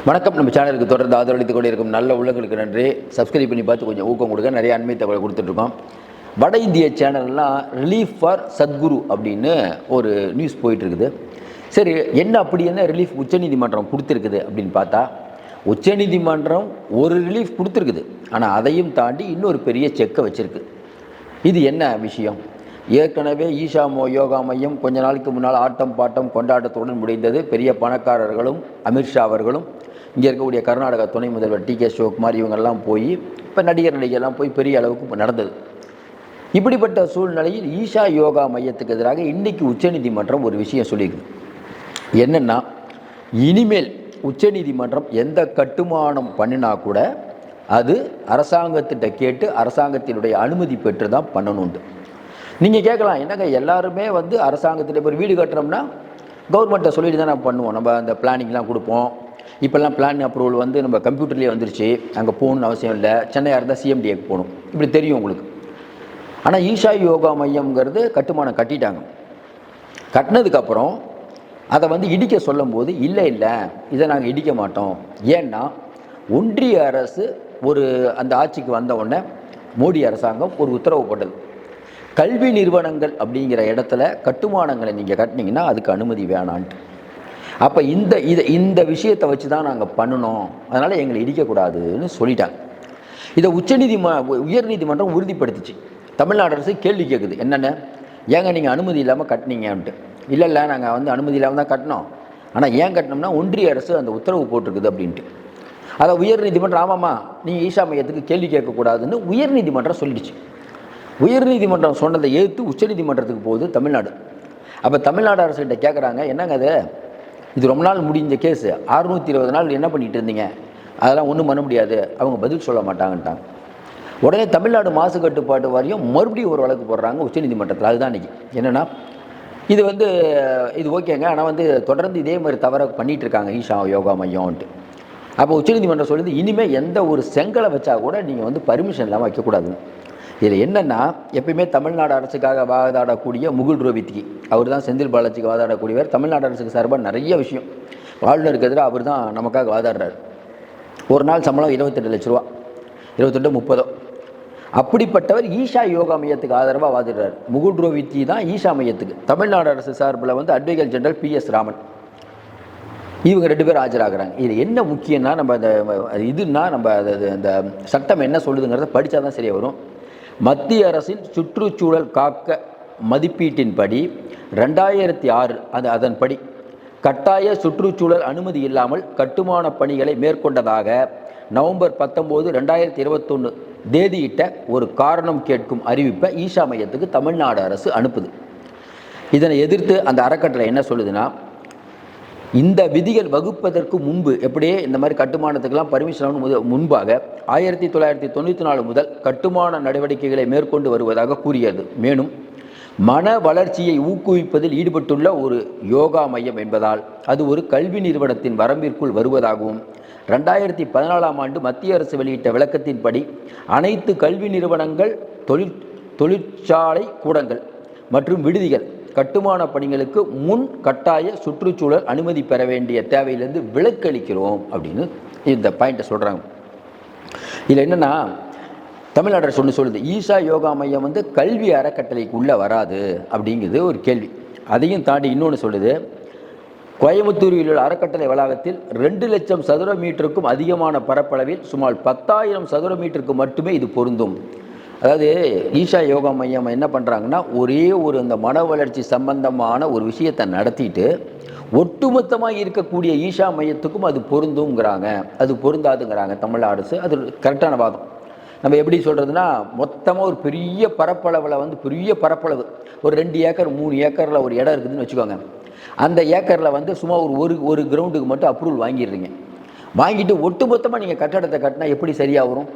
வணக்கம். நம்ம சேனலுக்கு தொடர்ந்து ஆதரவளித்துக் கொண்டிருக்கும் நல்ல உள்ளங்களுக்கு நன்றி. சப்ஸ்கிரைப் பண்ணி பார்த்து கொஞ்சம் ஊக்கம் கொடுக்க நிறைய அண்மை தகவலை கொடுத்துட்ருக்கோம். வட இந்திய சேனல்லாம் ரிலீஃப் ஃபார் சத்குரு அப்படின்னு ஒரு நியூஸ் போயிட்டுருக்குது சரி என்ன அப்படி என்ன ரிலீஃப் உச்சநீதிமன்றம் கொடுத்துருக்குது அப்படின்னு பார்த்தா உச்சநீதிமன்றம் ஒரு ரிலீஃப் கொடுத்துருக்குது. ஆனால் அதையும் தாண்டி இன்னொரு பெரிய செக்கை வச்சுருக்கு. இது என்ன விஷயம்? ஏற்கனவே ஈஷா மோ யோகா மையம் கொஞ்ச நாளுக்கு முன்னால் ஆட்டம் பாட்டம் கொண்டாட்டத்துடன் முடிந்தது. பெரிய பணக்காரர்களும் அமித்ஷா அவர்களும் இங்கே இருக்கக்கூடிய கர்நாடக துணை முதல்வர் டி கே சிவகுமார் இவங்கெல்லாம் போய் இப்போ நடிகர் நடிகர்லாம் போய் பெரிய அளவுக்கு நடந்தது. இப்படிப்பட்ட சூழ்நிலையில் ஈஷா யோகா மையத்துக்கு எதிராக இன்றைக்கு உச்சநீதிமன்றம் ஒரு விஷயம் சொல்லியிருக்கு. என்னென்னா இனிமேல் உச்சநீதிமன்றம் எந்த கட்டுமானம் பண்ணினா கூட அது அரசாங்கத்திட்ட கேட்டு அரசாங்கத்தினுடைய அனுமதி பெற்று தான் பண்ணணுண்டு நீங்கள் கேட்கலாம் என்னங்க எல்லாருமே வந்து அரசாங்கத்தில் இப்போ வீடு கட்டுறோம்னா கவர்மெண்ட்டை சொல்லிட்டு தான் நம்ம பண்ணுவோம். நம்ம அந்த பிளானிங்லாம் கொடுப்போம். இப்போல்லாம் பிளான் அப்ரூவல் வந்து நம்ம கம்ப்யூட்டர்லேயே வந்துருச்சு. அங்கே போகணும்னு அவசியம் இல்லை. சென்னையாக இருந்தால் சிஎம்டிஏக்கு போகணும். இப்படி தெரியும் உங்களுக்கு. ஆனால் ஈஷா யோகா மையம்ங்கிறது கட்டுமானம் கட்டிட்டாங்க. கட்டினதுக்கப்புறம் அதை வந்து இடிக்க சொல்லும்போது இல்லை இல்லை இதை நாங்கள் இடிக்க மாட்டோம். ஏன்னா ஒன்றிய அரசு ஒரு அந்த ஆட்சிக்கு வந்த உடனே மோடி அரசாங்கம் ஒரு உத்தரவு போட்டது. கல்வி நிறுவனங்கள் அப்படிங்கிற இடத்துல கட்டுமானங்களை நீங்கள் கட்டினீங்கன்னா அதுக்கு அனுமதி வேணான்ட்டு. அப்போ இந்த இதை இந்த விஷயத்தை வச்சு தான் நாங்கள் பண்ணணும். அதனால் எங்களை இடிக்கக்கூடாதுன்னு சொல்லிட்டாங்க. இதை உச்சநீதிம உயர்நீதிமன்றம் உறுதிப்படுத்திச்சு. தமிழ்நாடு அரசு கேள்வி கேட்குது என்னென்ன? ஏங்க நீங்கள் அனுமதி இல்லாமல் கட்டினீங்கன்ட்டு. இல்லை இல்லை நாங்கள் வந்து அனுமதி இல்லாமல் தான் கட்டினோம். ஆனால் ஏன் கட்டினோம்னா ஒன்றிய அரசு அந்த உத்தரவு போட்டிருக்குது அப்படின்ட்டு. அதை உயர்நீதிமன்றம் ஆமாம்மா நீங்கள் ஈஷா மையத்துக்கு கேள்வி கேட்கக்கூடாதுன்னு உயர்நீதிமன்றம் சொல்லிடுச்சு. உயர்நீதிமன்றம் சொன்னதை ஏற்று உச்சநீதிமன்றத்துக்கு போகுது தமிழ்நாடு. அப்போ தமிழ்நாடு அரசுகிட்ட கேட்குறாங்க என்னங்க அது? இது ரொம்ப நாள் முடிஞ்ச கேஸு. அறுநூற்றி இருபது நாள் என்ன பண்ணிட்டு இருந்தீங்க? அதெல்லாம் ஒன்றும் பண்ண முடியாது. அவங்க பதில் சொல்ல மாட்டாங்கன்ட்டாங்க. உடனே தமிழ்நாடு மாசு கட்டுப்பாட்டு வாரியம் மறுபடியும் ஒரு வழக்கு போடுறாங்க உச்சநீதிமன்றத்தில். அதுதான் இன்றைக்கி என்னென்னா இது வந்து இது ஓகேங்க. ஆனால் வந்து தொடர்ந்து இதே மாதிரி தவற பண்ணிகிட்டு இருக்காங்க. ஈஷா யோகா மையம்ன்ட்டு. அப்போ உச்சநீதிமன்றம் சொல்லுது இனிமேல் எந்த ஒரு செங்கலை வச்சா கூட நீங்கள் வந்து பர்மிஷன் இல்லாமல் வைக்கக்கூடாதுன்னு. இதில் என்னென்னா எப்பயுமே தமிழ்நாடு அரசுக்காக வாதாடக்கூடிய முகுல் ரோஹித்கி அவர் தான் செந்தில் பாலாஜிக்கு வாதாடக்கூடியவர். தமிழ்நாடு அரசுக்கு சார்பாக நிறைய விஷயம். ஆளுநருக்கு எதிராக அவர் தான் நமக்காக வாதாடுறாரு. ஒரு நாள் சம்பளம் இருபத்தெட்டு லட்ச ரூபா. இருபத்தெட்டு முப்பதோ. அப்படிப்பட்டவர் ஈஷா யோகா மையத்துக்கு ஆதரவாக வாதிடுறார். முகுல் ரோஹித்கி தான் ஈஷா மையத்துக்கு. தமிழ்நாடு அரசு சார்பில் வந்து advocate general P S Raman. இவங்க ரெண்டு பேரும் ஆஜராகிறாங்க. இது என்ன முக்கியம்னா நம்ம அந்த இதுன்னா நம்ம அந்த சட்டம் என்ன சொல்லுதுங்கிறத படித்தா தான் சரியாக வரும். மத்திய அரசின் சுற்றுச்சூழல் காக்க மதிப்பீட்டின்படி ரெண்டாயிரத்தி ஆறு அது அதன்படி கட்டாய சுற்றுச்சூழல் அனுமதி இல்லாமல் கட்டுமான பணிகளை மேற்கொண்டதாக நவம்பர் பத்தொம்போது ரெண்டாயிரத்தி இருபத்தொன்று தேதியிட்ட ஒரு காரணம் கேட்கும் அறிவிப்பை ஈஷா மையத்துக்கு தமிழ்நாடு அரசு அனுப்புது. இதனை எதிர்த்து அந்த அறக்கட்டளை என்ன சொல்லுதுன்னா இந்த விதிகள் வகுப்பதற்கு முன்பு எப்படியே இந்த மாதிரி கட்டுமானத்துக்கெல்லாம் பர்மிஷன் முத முன்பாக ஆயிரத்தி தொள்ளாயிரத்தி தொண்ணூற்றி நாலு முதல் கட்டுமான நடவடிக்கைகளை மேற்கொண்டு வருவதாக கூறியது. மேலும் மன வளர்ச்சியை ஊக்குவிப்பதில் ஈடுபட்டுள்ள ஒரு யோகா மையம் என்பதால் அது ஒரு கல்வி நிறுவனத்தின் வரம்பிற்குள் வருவதாகவும் ரெண்டாயிரத்தி பதினாலாம் ஆண்டு மத்திய அரசு வெளியிட்ட விளக்கத்தின்படி அனைத்து கல்வி நிறுவனங்கள் தொழிற் தொழிற்சாலை கூடங்கள் மற்றும் விடுதிகள் கட்டுமான பணிகளுக்கு முன் கட்டாய சுற்றுச்சூழல் அனுமதி பெற வேண்டிய தேவையிலிருந்து விலக்களிக்கிறோம் அப்படின்னு இந்த பாயிண்ட்டை சொல்கிறாங்க இதில் என்னென்னா தமிழ்நாடு அரசு ஒன்று சொல்லுது ஈஷா யோகா மையம் வந்து கல்வி அறக்கட்டளைக்கு உள்ளே வராது அப்படிங்கிறது ஒரு கேள்வி. அதையும் தாண்டி இன்னொன்று சொல்லுது கோயம்புத்தூரில் உள்ள அறக்கட்டளை வளாகத்தில் ரெண்டு லட்சம் சதுர மீட்டருக்கும் அதிகமான பரப்பளவில் சுமார் பத்தாயிரம் சதுர மீட்டருக்கு மட்டுமே இது பொருந்தும். அதாவது ஈஷா யோகா மையம் என்ன பண்ணுறாங்கன்னா ஒரே ஒரு அந்த மன வளர்ச்சி சம்பந்தமான ஒரு விஷயத்தை நடத்திட்டு ஒட்டுமொத்தமாக இருக்கக்கூடிய ஈஷா மையத்துக்கும் அது பொருந்துங்கிறாங்க அது பொருந்தாதுங்கிறாங்க தமிழ் அரசு அது கரெக்டான வாதம். நம்ம எப்படி சொல்கிறதுனா மொத்தமாக ஒரு பெரிய பரப்பளவில் வந்து பெரிய பரப்பளவு. ஒரு ரெண்டு ஏக்கர் மூணு ஏக்கரில் ஒரு இடம் இருக்குதுன்னு வச்சுக்கோங்க. அந்த ஏக்கரில் வந்து சும்மா ஒரு ஒரு ஒரு கிரவுண்டுக்கு மட்டும் அப்ரூவல் வாங்கிடுறீங்க. வாங்கிட்டு ஒட்டுமொத்தமாக நீங்கள் கட்டடத்தை கட்டினா எப்படி சரியாக வரும்?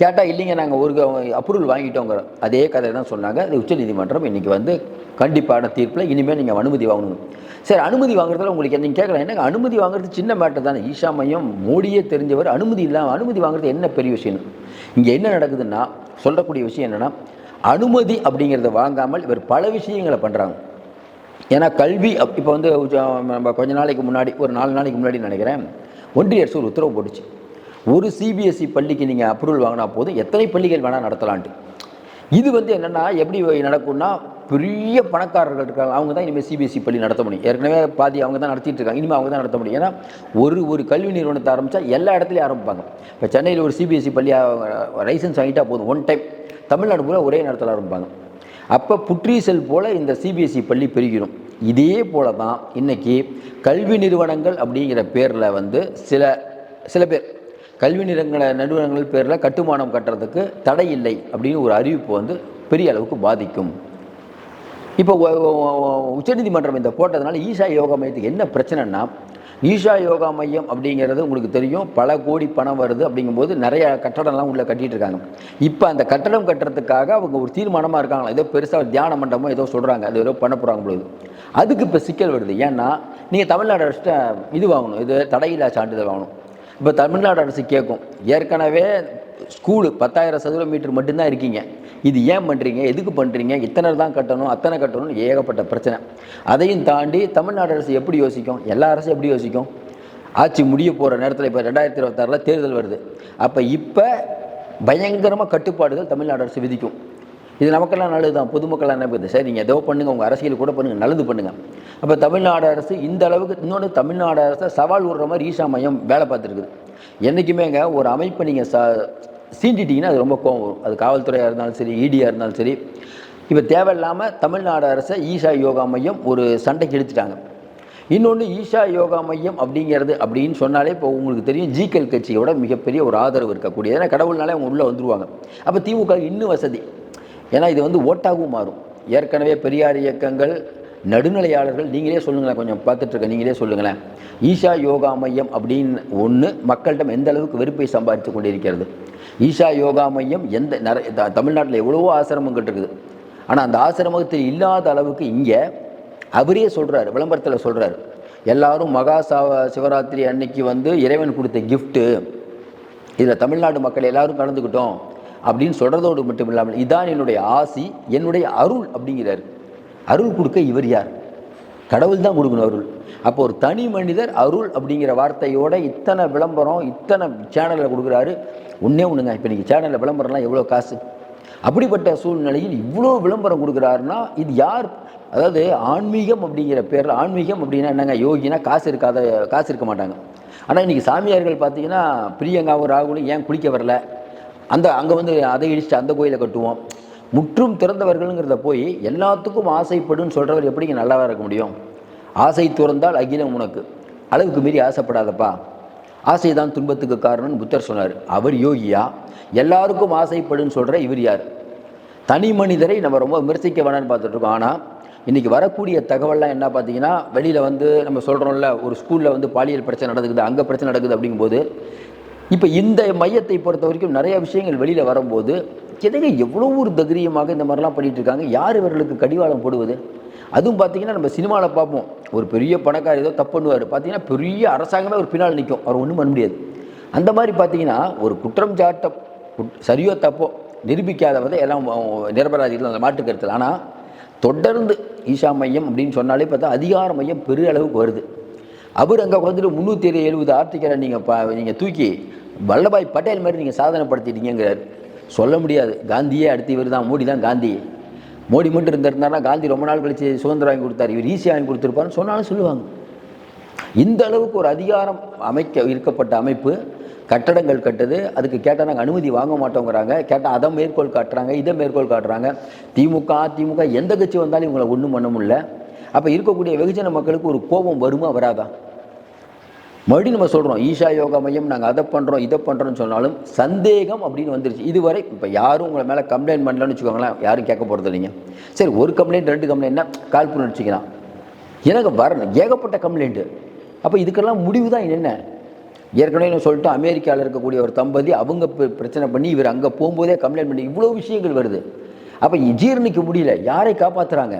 கேட்டால் இல்லைங்க நாங்கள் ஒரு அப்ரூவல் வாங்கிட்டோங்கிற அதே கதை தான் சொன்னாங்க. அது உச்சநீதிமன்றம் இன்றைக்கி வந்து கண்டிப்பான தீர்ப்பில் இனிமேல் நீங்கள் அனுமதி வாங்கணும். சரி அனுமதி வாங்குறதுல உங்களுக்கு நீங்கள் கேட்கலாம். என்னங்க அனுமதி வாங்குறது சின்ன மேட்டர் தானே. ஈஷா மையம் மோடியே தெரிஞ்சவர் அனுமதி இல்லாமல் அனுமதி வாங்குறது என்ன பெரிய விஷயம் இங்கே என்ன நடக்குதுன்னா சொல்லக்கூடிய விஷயம் என்னென்னா அனுமதி அப்படிங்கிறத வாங்காமல் இவர் பல விஷயங்களை பண்ணுறாங்க ஏன்னா கல்வி இப்போ வந்து நம்ம கொஞ்ச நாளைக்கு முன்னாடி ஒரு நாலு நாளைக்கு முன்னாடி நினைக்கிறேன் ஒன்றிய அரசு ஒரு உத்தரவு போட்டுச்சு. ஒரு சிபிஎஸ்சி பள்ளிக்கு நீங்கள் அப்ரூவல் வாங்கினா போதும். எத்தனை பள்ளிகள் வேணால் நடத்தலான்ட்டு. இது வந்து என்னென்னா எப்படி நடக்கும்னா பெரிய பணக்காரர்கள் இருக்காங்க. அவங்க தான் இனிமேல் சிபிஎஸ்சி பள்ளி நடத்த முடியும். ஏற்கனவே பாதி அவங்க தான் நடத்திட்டு இருக்காங்க. இனிமேல் அவங்க தான் நடத்த முடியும். ஏன்னா ஒரு ஒரு கல்வி நிறுவனத்தை ஆரம்பித்தா எல்லா இடத்துலையும் ஆரம்பிப்பாங்க. இப்போ சென்னையில் ஒரு சிபிஎஸ்சி பள்ளி லைசன்ஸ் வாங்கிட்டா போதும். ஒன் டைம் தமிழ்நாடு பூரா ஒரே நேரத்தில் ஆரம்பிப்பாங்க. அப்போ புற்றீசல் போல் இந்த சிபிஎஸ்சி பள்ளி பெருகிடும். இதே போல தான் இன்றைக்கி கல்வி நிறுவனங்கள் அப்படிங்கிற பேரில் வந்து சில சில பேர் கல்வி நிறுவன நிறுவனங்கள் பேரில் கட்டுமானம் கட்டுறதுக்கு தடை இல்லை அப்படின்னு ஒரு அறிவிப்பு வந்து பெரிய அளவுக்கு பாதிக்கும். இப்போ உச்சநீதிமன்றம் இந்த போட்டதுனால ஈஷா யோகா மையத்துக்கு என்ன பிரச்சனைனா ஈஷா யோகா மையம் அப்படிங்கிறது உங்களுக்கு தெரியும் பல கோடி பணம் வருது அப்படிங்கும்போது நிறைய கட்டடம்லாம் உள்ளே கட்டிகிட்டு இருக்காங்க இப்போ அந்த கட்டடம் கட்டுறதுக்காக அவங்க ஒரு தீர்மானமாக இருக்காங்களா? ஏதோ பெருசாக ஒரு தியான மண்டபமோ ஏதோ சொல்கிறாங்க அது ஏதோ பண்ண போகிறாங்க பொழுது. அதுக்கு இப்போ சிக்கல் வருது. ஏன்னா நீங்கள் தமிழ்நாடு அரசிட்ட இது வாங்கணும் இது தடையில்லா சான்றிதழ் வாங்கணும். இப்போ தமிழ்நாடு அரசு கேட்கும் ஏற்கனவே ஸ்கூலு பத்தாயிரம் சதுர மீட்டர் மட்டும்தான் இருக்கீங்க. இது ஏன் பண்ணுறீங்க எதுக்கு பண்ணுறீங்க இத்தனை தான் கட்டணும் அத்தனை கட்டணும் ஏகப்பட்ட பிரச்சனை. அதையும் தாண்டி தமிழ்நாடு அரசு எப்படி யோசிக்கும்? எல்லா அரசும் எப்படி யோசிக்கும்? ஆட்சி முடிய போகிற நேரத்தில் இப்போ ரெண்டாயிரத்தி இருபத்தாறில் தேர்தல் வருது. அப்போ இப்போ பயங்கரமாக கட்டுப்பாடுகள் தமிழ்நாடு அரசு விதிக்கும். இது நமக்கெல்லாம் நல்லது தான் பொதுமக்கள் என்ன பண்ணுது? சரி நீங்கள் ஏதோ பண்ணுங்கள் உங்கள் அரசியல் கூட பண்ணுங்கள் நல்லது பண்ணுங்கள் அப்போ தமிழ்நாடு அரசு இந்த அளவுக்கு இன்னொன்று தமிழ்நாடு அரசை சவால் விடுற மாதிரி ஈஷா மையம் வேலை பார்த்துருக்குது. என்றைக்குமேங்க ஒரு அமைப்பை நீங்கள் ச சீண்டிட்டிங்கன்னா அது ரொம்ப கோவம் வரும். அது காவல்துறையாக இருந்தாலும் சரி ஈடியாக இருந்தாலும் சரி. இப்போ தேவையில்லாமல் தமிழ்நாடு அரசை ஈஷா யோகா மையம் ஒரு சண்டைக்கு எடுத்துட்டாங்க இன்னொன்று ஈஷா யோகா மையம் அப்படிங்கிறது அப்படின்னு சொன்னாலே இப்போ உங்களுக்கு தெரியும் ஜிகல் கட்சியோட மிகப்பெரிய ஒரு ஆதரவு இருக்கக்கூடிய ஏன்னா கடவுள்னாலே அவங்க உள்ளே வந்துருவாங்க. அப்போ திமுக இன்னும் வசதி. ஏன்னா இது வந்து ஓட்டாகவும் மாறும். ஏற்கனவே பெரியார் இயக்கங்கள் நடுநிலையாளர்கள் நீங்களே சொல்லுங்களேன் கொஞ்சம் பார்த்துட்ருக்கேன் நீங்களே சொல்லுங்களேன். ஈஷா யோகா மையம் அப்படின்னு ஒன்று மக்களிடம் எந்த அளவுக்கு வெறுப்பை சம்பாதித்து கொண்டிருக்கிறது? ஈஷா யோகா மையம் எந்த நிறைய த- தமிழ்நாட்டில் எவ்வளவோ ஆசிரமங்கள் இருக்குது ஆனால் அந்த ஆசிரமத்தில் இல்லாத அளவுக்கு இங்கே அவரே சொல்கிறாரு விளம்பரத்தில் சொல்கிறாரு எல்லாரும் மகா சிவராத்திரி அன்னைக்கு வந்து இறைவன் கொடுத்த கிஃப்ட்டு இதில் தமிழ்நாடு மக்கள் எல்லோரும் கலந்துக்கிட்டோம். அப்படின்னு சொல்கிறதோடு மட்டும் இல்லாமல் இதான் என்னுடைய ஆசி என்னுடைய அருள் அப்படிங்கிறார். அருள் கொடுக்க இவர் யார்? கடவுள் தான் கொடுக்கணும் அருள். அப்போ ஒரு தனி மனிதர் அருள் அப்படிங்கிற வார்த்தையோட இத்தனை விளம்பரம் இத்தனை சேனலில் கொடுக்குறாரு. ஒன்றே ஒன்றுங்க இப்போ நீங்கள் சேனலில் விளம்பரம்லாம் எவ்வளோ காசு? அப்படிப்பட்ட சூழ்நிலையில் இவ்வளோ விளம்பரம் கொடுக்குறாருன்னா இது யார்? அதாவது ஆன்மீகம் அப்படிங்கிற பேரில் ஆன்மீகம் அப்படின்னா என்னங்க? யோகினா காசு இருக்காத காசு இருக்க மாட்டாங்க. ஆனால் இன்றைக்கி சாமியார்கள் பார்த்தீங்கன்னா பிரியங்காவும் ராகுலும் ஏன் குளிக்க வரல? அந்த அங்கே வந்து அதை இடிச்சுட்டு அந்த கோயிலை கட்டுவோம். முற்றும் திறந்தவர்கள்ங்கிறத போய் எல்லாத்துக்கும் ஆசைப்படுன்னு சொல்கிறவர் எப்படிங்க நல்லாவாக இருக்க முடியும்? ஆசை துறந்தால் அகிலம் உனக்கு. அளவுக்கு மீறி ஆசைப்படாதப்பா. ஆசை தான் துன்பத்துக்கு காரணம்னு புத்தர் சொன்னார். அவர் யோகியா எல்லாருக்கும் ஆசைப்படுன்னு சொல்கிற இவர் யார்? தனி மனிதரை நம்ம ரொம்ப விமர்சிக்க வேணாம்னு பார்த்துட்ருக்கோம் ஆனால் இன்றைக்கி வரக்கூடிய தகவல்லாம் என்ன பார்த்தீங்கன்னா வெளியில் வந்து நம்ம சொல்கிறோம்ல ஒரு ஸ்கூலில் வந்து பாலியல் பிரச்சனை நடக்குது அங்கே பிரச்சனை நடக்குது அப்படிங்கும்போது இப்போ இந்த மையத்தை பொறுத்த வரைக்கும் நிறைய விஷயங்கள் வெளியில் வரும்போது எதுங்க எவ்வளோ ஒரு தைரியமாக இந்த மாதிரிலாம் பண்ணிகிட்டு இருக்காங்க? யார் இவர்களுக்கு கடிவாளம் போடுவது? அதுவும் பார்த்தீங்கன்னா நம்ம சினிமாவில் பார்ப்போம். ஒரு பெரிய பணக்காரர் ஏதோ தப்பு பண்ணுவார். பார்த்தீங்கன்னா பெரிய அரசாங்கமே ஒரு பின்னால் நிற்கும் அவர் ஒன்றும் பண்ண முடியாது. அந்த மாதிரி பார்த்தீங்கன்னா ஒரு குற்றம் சாட்ட குட்- சரியோ தப்போ நிரூபிக்காதவதை எல்லாம் நிரபராதிகள் அந்த மாட்டு கருத்தில். ஆனால் தொடர்ந்து ஈஷா மையம் அப்படின்னு சொன்னாலே பார்த்தா அதிகார மையம் பெரிய அளவுக்கு வருது. அவர் அங்கே உட்காந்துட்டு முந்நூற்றி எழுபது ஆர்டிக்கலை நீங்கள் பா நீங்கள் தூக்கி வல்லபாய் பட்டேல் மாதிரி நீங்கள் சாதனைப்படுத்திட்டீங்கிறார் சொல்ல முடியாது. காந்தியே அடுத்து இவர் தான் மோடி தான் காந்தி. மோடி மட்டும் இருந்திருந்தாருன்னா காந்தி ரொம்ப நாள் கழிச்சு சுதந்திரம் வாங்கி கொடுத்தார். இவர் ஈஸியாக வாங்கி கொடுத்துருப்பாருன்னு சொன்னாலும் சொல்லுவாங்க. இந்த அளவுக்கு ஒரு அதிகாரம் அமைக்க இருக்கப்பட்ட அமைப்பு கட்டடங்கள் கட்டுது. அதுக்கு கேட்டால் நாங்கள் அனுமதி வாங்க மாட்டோங்கிறாங்க. கேட்டால் அதை மேற்கோள் காட்டுறாங்க இதை மேற்கோள் காட்டுறாங்க. திமுக அதிமுக எந்த கட்சி வந்தாலும் இவங்களை ஒன்றும் பண்ண முடியல. அப்போ இருக்கக்கூடிய வெகுஜன மக்களுக்கு ஒரு கோபம் வருமா வராதா? மறுபடியும் நம்ம சொல்கிறோம் ஈஷா யோகா மையம் நாங்கள் அதை பண்ணுறோம் இதை பண்ணுறோம்னு சொன்னாலும் சந்தேகம் அப்படின்னு வந்துருச்சு. இதுவரை இப்போ யாரும் உங்களை மேலே கம்ப்ளைண்ட் பண்ணலன்னு வச்சுக்கோங்களேன் யாரும் கேட்க போகிறது இல்லைங்க. சரி ஒரு கம்ப்ளைண்ட் ரெண்டு கம்ப்ளைண்ட்னா கால் பண்ணி வச்சுக்கலாம் எனக்கு வரணும் ஏகப்பட்ட கம்ப்ளைண்ட்டு அப்போ இதுக்கெல்லாம் முடிவு தான் என்ன? ஏற்கனவே நான் சொல்லிட்டு அமெரிக்காவில் இருக்கக்கூடிய ஒரு தம்பதி அவங்க பிரச்சனை பண்ணி இவர் அங்கே போகும்போதே கம்ப்ளைண்ட் பண்ணி இவ்வளோ விஷயங்கள் வருது. அப்போ ஜீரணிக்க முடியல யாரை காப்பாற்றுறாங்க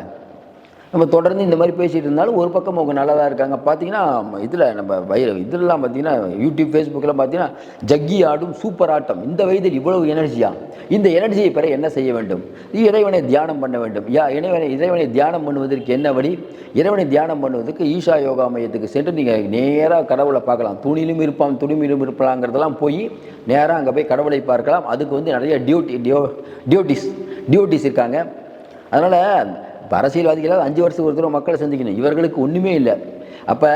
நம்ம தொடர்ந்து இந்த மாதிரி பேசிகிட்டு இருந்தாலும் ஒரு பக்கம் அவங்க நல்லா தான் இருக்காங்க. பார்த்தீங்கன்னா இதில் நம்ம வய இதெல்லாம் பார்த்தீங்கன்னா யூடியூப் ஃபேஸ்புக்கெலாம் பார்த்தீங்கன்னா ஜக்கி ஆடும் சூப்பர் ஆட்டம். இந்த வயதில் இவ்வளவு எனர்ஜியா இந்த எனர்ஜியை பெற என்ன செய்ய வேண்டும்? இறைவனை தியானம் பண்ண வேண்டும். யா இறைவனை இறைவனை தியானம் பண்ணுவதற்கு என்ன வழி? இறைவனை தியானம் பண்ணுவதற்கு ஈஷா யோகா மையத்துக்கு சென்று நீங்கள் நேராக கடவுளை பார்க்கலாம். துணியிலும் இருப்பான் துணிமிலும் இருப்பாங்கிறதெல்லாம் போய் நேராக அங்கே போய் கடவுளை பார்க்கலாம். அதுக்கு வந்து நிறைய டியூட்டி டியூட்டிஸ் டியூட்டிஸ் இருக்காங்க. அதனால் இப்போ அரசியல்வாதிகளாக அஞ்சு வருஷத்துக்கு ஒரு தடவை மக்களை சந்திக்கணும். இவர்களுக்கு ஒன்றுமே இல்லை. அப்போ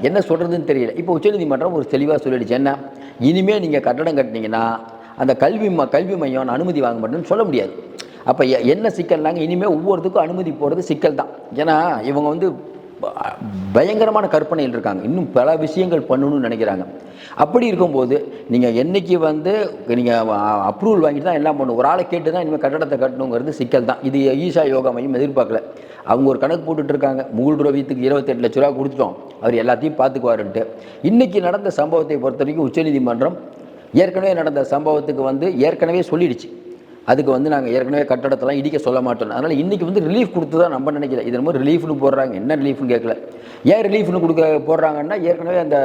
என்ன சொல்கிறதுன்னு தெரியல. இப்போ உச்சநீதிமன்றம் ஒரு தெளிவாக சொல்லிடுச்சு. என்ன? இனிமேல் நீங்கள் கட்டடம் கட்டினீங்கன்னா அந்த கல்வி ம கல்வி மையம் அனுமதி வாங்க மாட்டேன்னு சொல்ல முடியாது. அப்போ எ- என்ன சிக்கல்னாங்க? இனிமேல் ஒவ்வொருத்துக்கும் அனுமதி போகிறது சிக்கல் தான் ஏன்னா இவங்க வந்து பயங்கரமான கற்பனையில் இருக்காங்க. இன்னும் பல விஷயங்கள் பண்ணணும்னு நினைக்கிறாங்க. அப்படி இருக்கும்போது நீங்கள் என்னைக்கு வந்து நீங்கள் அப்ரூவல் வாங்கிட்டு தான் எல்லாம் பண்ணணும். ஒரு ஆளை கேட்டு தான் இனிமேல் கட்டடத்தை கட்டணுங்கிறது சிக்கல் தான். இது ஈஷா யோகா மையம் எதிர்பார்க்கல. அவங்க ஒரு கணக்கு போட்டுட்ருக்காங்க முகுல் ரோவித்துக்கு இருபத்தெட்டு லட்ச ரூபா கொடுத்துட்டோம். அவர் எல்லாத்தையும் பார்த்துக்குவாருன்ட்டு. இன்றைக்கி நடந்த சம்பவத்தை பொறுத்த வரைக்கும் உச்சநீதிமன்றம் ஏற்கனவே நடந்த சம்பவத்துக்கு வந்து ஏற்கனவே சொல்லிடுச்சு. அதுக்கு வந்து நாங்கள் ஏற்கனவே கட்டடத்தெல்லாம் இடிக்க சொல்ல மாட்டோம். அதனால் இன்றைக்கி வந்து ரிலீஃப் கொடுத்து தான் நம்ம நினைக்கிறேன். இது மாதிரி ரிலீஃப்னு போடுறாங்க. என்ன ரிலீஃப்னு கேட்கல ஏன் ரிலீஃப்னு கொடுக்க போடுறாங்கன்னா ஏற்கனவே அந்த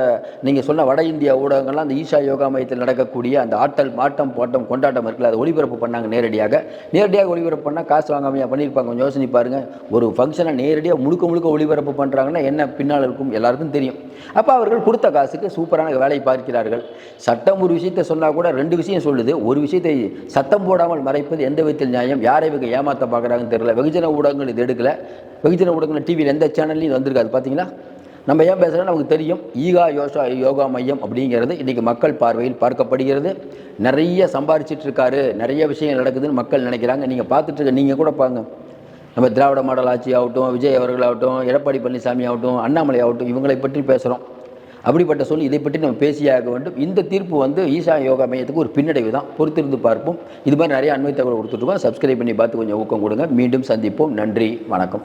நீங்கள் சொன்ன வட இந்திய ஊடகங்கள்லாம் அந்த ஈஷா யோகா மையத்தில் நடக்கக்கூடிய அந்த ஆட்டல் மாட்டம் போட்டம் கொண்டாட்டம் இருக்குல்ல அதை ஒளிபரப்பு பண்ணாங்க நேரடியாக. நேரடியாக ஒளிபரப்பு பண்ணால் காசு வாங்காமையாக பண்ணியிருப்பாங்க. கொஞ்சம் யோசனை பாருங்கள் ஒரு ஃபங்க்ஷனை நேரடியாக முழுக்க முழுக்க ஒளிபரப்பு பண்ணுறாங்கன்னா என்ன பின்னால் இருக்கும்? எல்லாருக்கும் தெரியும். அப்போ அவர்கள் கொடுத்த காசுக்கு சூப்பரான வேலை பார்க்கிறார்கள். சட்டம் ஒரு விஷயத்தை சொன்னால் கூட ரெண்டு விஷயம் சொல்லுது. ஒரு விஷயத்தை சத்தம் போடாமல் மறைப்பது எந்த விதத்தில் நியாயம்? யாரை இவங்க ஏமாத்த பார்க்குறாங்கன்னு தெரியல. வெகுஜன ஊடகங்கள் இது எடுக்கல. வெகுஜன ஊடகங்கள் டிவியில் எந்த சேனல்லையும் வந்திருக்காது. பார்த்தீங்களா நம்ம ஏன் பேசுகிறோம் நமக்கு தெரியும். ஈகா யோசா யோகா மையம் அப்படிங்கிறது இன்றைக்கி மக்கள் பார்வையில் பார்க்கப்படுகிறது. நிறைய சம்பாரிச்சிட்டு இருக்காரு. நிறைய விஷயங்கள் நடக்குதுன்னு மக்கள் நினைக்கிறாங்க. நீங்கள் பார்த்துட்ருக்க நீங்கள் கூட பாருங்க. நம்ம திராவிட மாடல் ஆட்சி ஆகட்டும் விஜய் அவர்களாகட்டும் எடப்பாடி பழனிசாமி ஆகட்டும் அண்ணாமலை ஆகட்டும் இவங்களை பற்றி பேசுகிறோம் அப்படிப்பட்ட சொல் இதை பற்றி நம்ம பேசியாக வேண்டும். இந்த தீர்ப்பு வந்து ஈஷா யோகா மையத்துக்கு ஒரு பின்னடைவு தான். பொறுத்திருந்து பார்ப்போம். இது மாதிரி நிறைய அண்மை தகவல் கொடுத்துட்ருக்கோம் சப்ஸ்கிரைப் பண்ணி பார்த்து கொஞ்சம் ஊக்கம் கொடுங்க. மீண்டும் சந்திப்போம். நன்றி. வணக்கம்.